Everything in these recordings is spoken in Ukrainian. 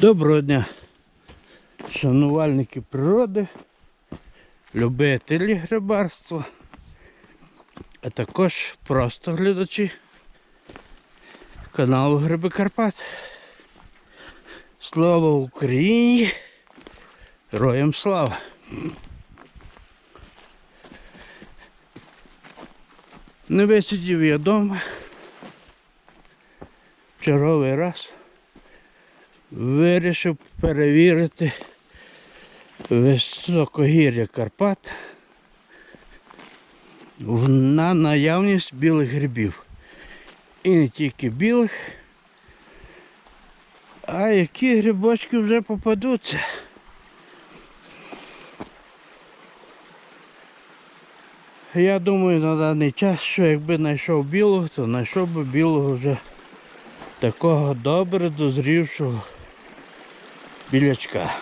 Доброго дня, шанувальники природи, любителі грибарства, а також просто глядачі каналу Гриби Карпат. Слава Україні! Героям слава! Не висидів я вдома. Черговий раз вирішив перевірити високогір'я Карпат на наявність білих грибів. І не тільки білих, а які грибочки вже попадуться. Я думаю на даний час, що якби знайшов білого, то знайшов би білого вже такого добре дозрівшого білячка.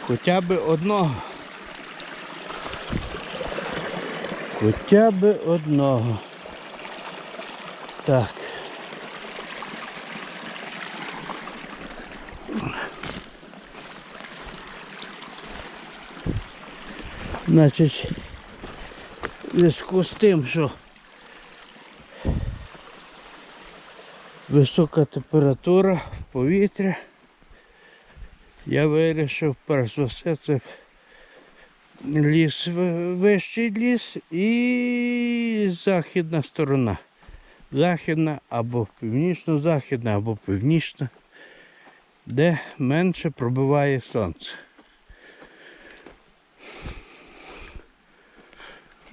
Хоча б одного. Хоча б одного. Так. Значить, в зв'язку з тим, що висока температура повітря, я вирішив перш за все це ліс, вищий ліс і західна сторона. Західна або північно-західна, або північна, де менше пробиває сонце.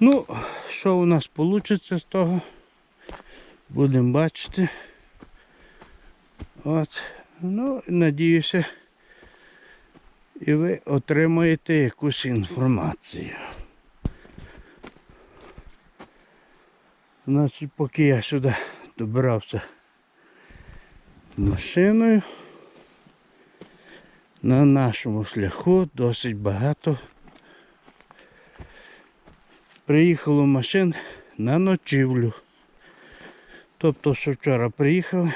Ну, що у нас вийде з того, будемо бачити. От. Ну, надіюся, і ви отримаєте якусь інформацію. Значить, поки я сюди добирався машиною, на нашому шляху досить багато приїхало машин на ночівлю. Тобто, що вчора приїхали,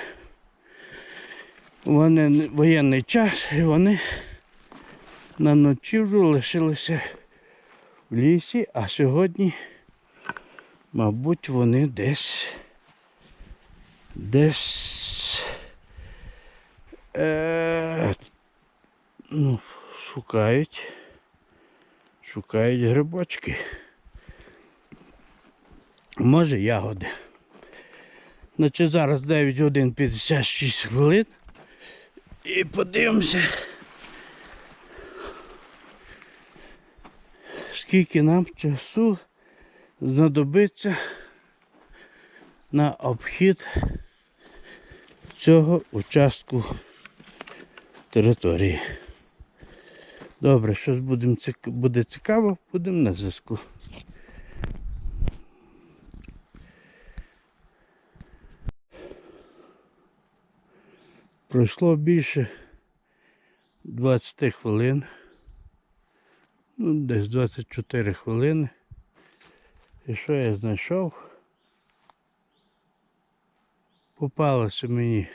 вони воєнний час і вони на ночівлю лишилися в лісі, а сьогодні, мабуть, вони десь десь е, ну, шукають, шукають грибочки. Може ягоди. Значить зараз 9 годин 56 хвилин. І подивимося. Скільки нам часу знадобиться на обхід цього участку території. Добре, щось буде цікаво, будемо на зв'язку. Пройшло більше 20 хвилин. Ну, десь 24 хвилини. І що я знайшов? Попалося мені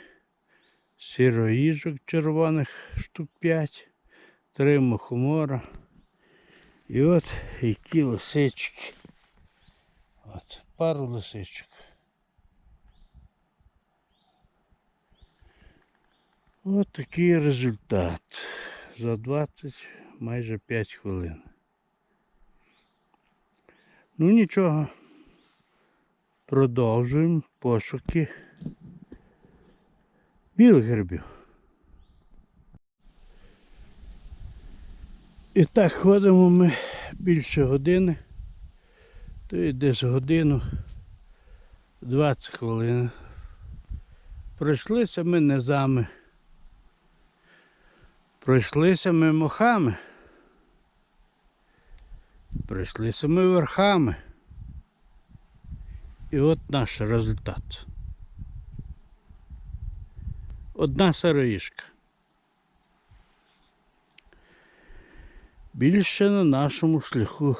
сіроїжок червоних штук 5, три мухомора. І от які лисички. От, пару лисичок. От такий результат. За 20 майже 5 хвилин. Ну нічого. Продовжуємо пошуки білих грибів. І так ходимо ми більше години, то й десь годину 20 хвилин. Пройшлися ми низами. Пройшлися ми мохами. Пройшлися ми верхами. І от наш результат. Одна сироїшка. Більше на нашому шляху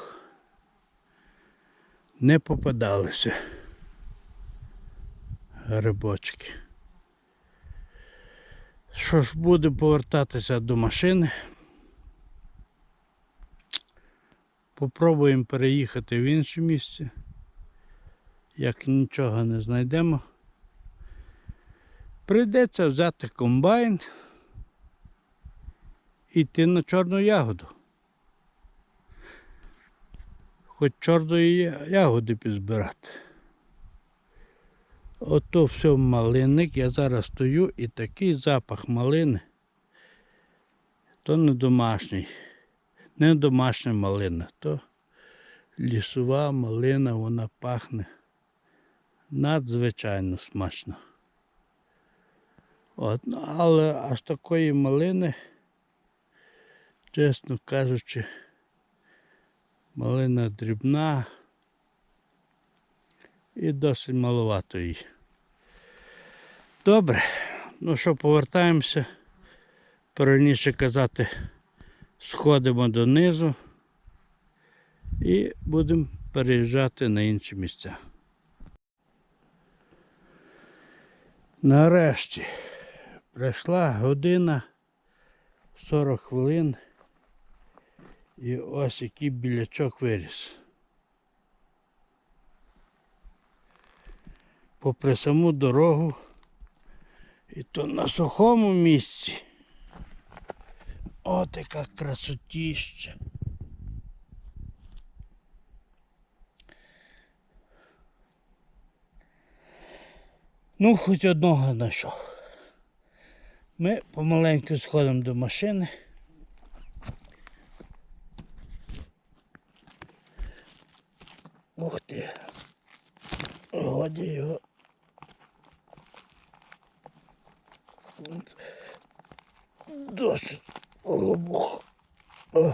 не попадалися грибочки. що ж, буду повертатися до машини. Попробуємо переїхати в інше місце. Як нічого не знайдемо. Прийдеться взяти комбайн і йти на чорну ягоду. Хоч чорної ягоди підзбирати. Ото все малинник, я зараз стою і такий запах малини. То не домашній, не домашня малина, то лісова малина, вона пахне надзвичайно смачно. От, ну, але аж такої малини, чесно кажучи, малина дрібна і досить маловато її. Добре, ну що, повертаємося. Правильніше казати, сходимо донизу і будемо переїжджати на інші місця. Нарешті пройшла година 40 хвилин і ось який білячок виріс. Попри саму дорогу і то на сухому місці. От яка красотіща. Ну, хоч одного знайшов. Ми помаленьку сходимо до машини. Ух ти. Годі його. Досить глибоко. О.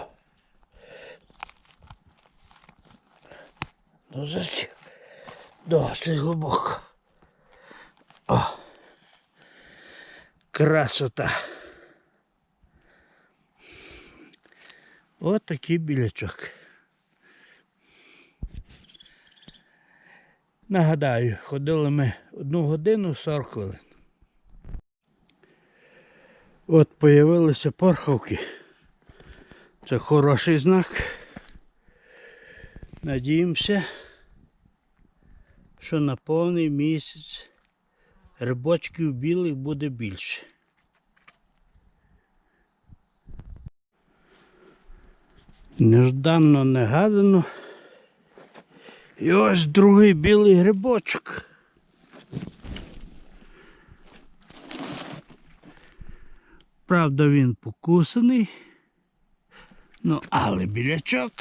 Дуже сі- досить глибоко. О. Красота. От такий білячок. Нагадаю, ходили ми одну годину 40 хвилин. От появилися порхавки. Це хороший знак. Надіємося, що на повний місяць рибочків білих буде більше. Нежданно негадано. І ось другий білий грибочок. Правда, він покусаний. Ну, але білячок.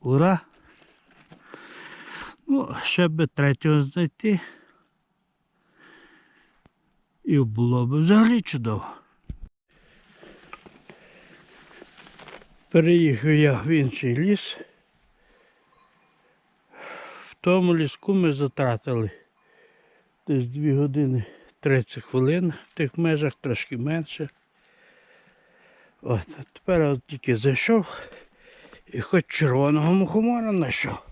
Ура! Ну, ще би третього знайти. І було б взагалі чудово. Переїхав я в інший ліс. Тому ліску ми затратили десь 2 години 30 хвилин в тих межах, трошки менше. От, а тепер от тільки зайшов і хоч червоного мухомора знайшов.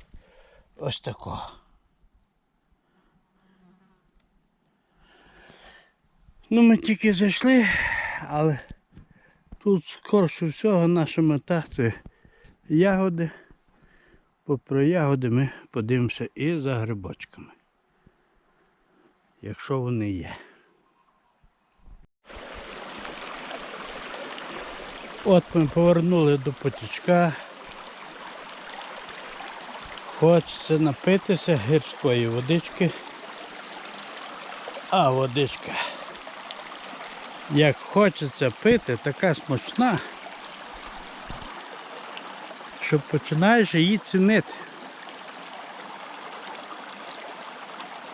Ось такого. Ну ми тільки зайшли, але тут скорше всього наша мета це ягоди. Попри ягоди ми подивимося і за грибочками. Якщо вони є. От ми повернули до потічка. Хочеться напитися гірської водички. А водичка. Як хочеться пити, така смачна, що починаєш її цінити.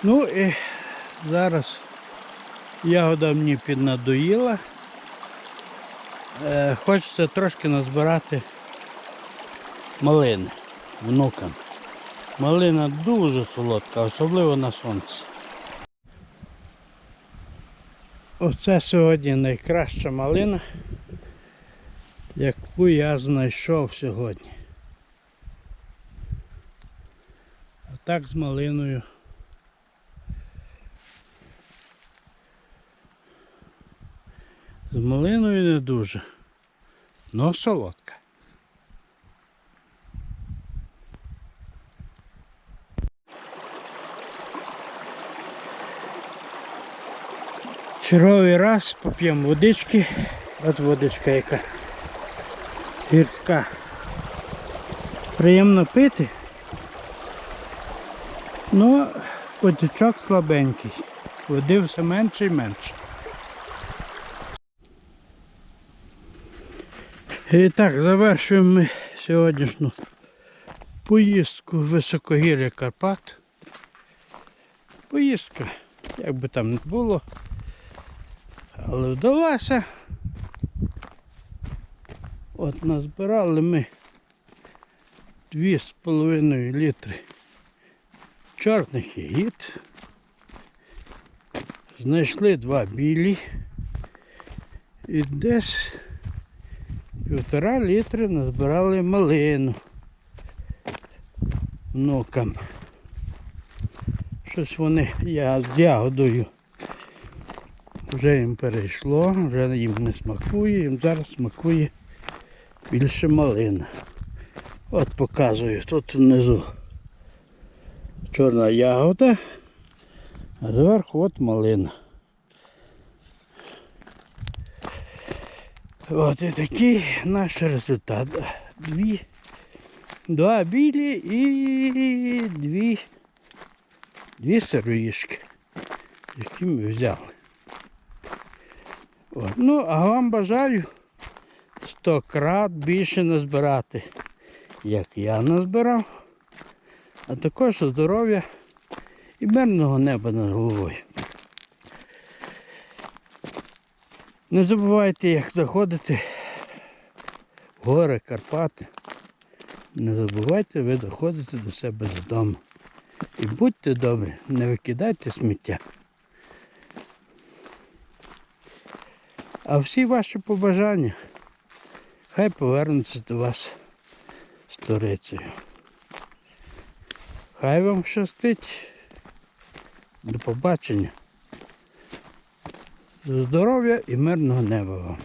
Ну і зараз ягода мені піднадоїла. Е, хочеться трошки назбирати малини внукам. Малина дуже солодка, особливо на сонці. Оце сьогодні найкраща малина, яку я знайшов сьогодні. Так з малиною. З малиною не дуже, но солодка. Черговий раз поп'ємо водички. От водичка яка гірська. Приємно пити. Ну, потічок слабенький. Води все менше і менше. І так, завершуємо ми сьогоднішню поїздку в високогір'я Карпат. Поїздка, як би там не було, але вдалася. От назбирали ми дві з половиною літри чорних ягід. Знайшли два білі і десь півтора літри назбирали малину внукам. Щось вони я з ягодою вже їм перейшло, вже їм не смакує, їм зараз смакує більше малина. От показую, тут внизу чорна ягода, а зверху от малина. От і такий наш результат. Дві, два білі і дві, дві сироїшки, які ми взяли. От. Ну, а вам бажаю сто крат більше назбирати, як я назбирав, а також здоров'я і мирного неба над головою. Не забувайте, як заходити в гори Карпати. Не забувайте, ви заходите до себе додому. І будьте добрі, не викидайте сміття. А всі ваші побажання хай повернуться до вас сторицею. Хай вам щастить. До побачення. Здоров'я і мирного неба вам.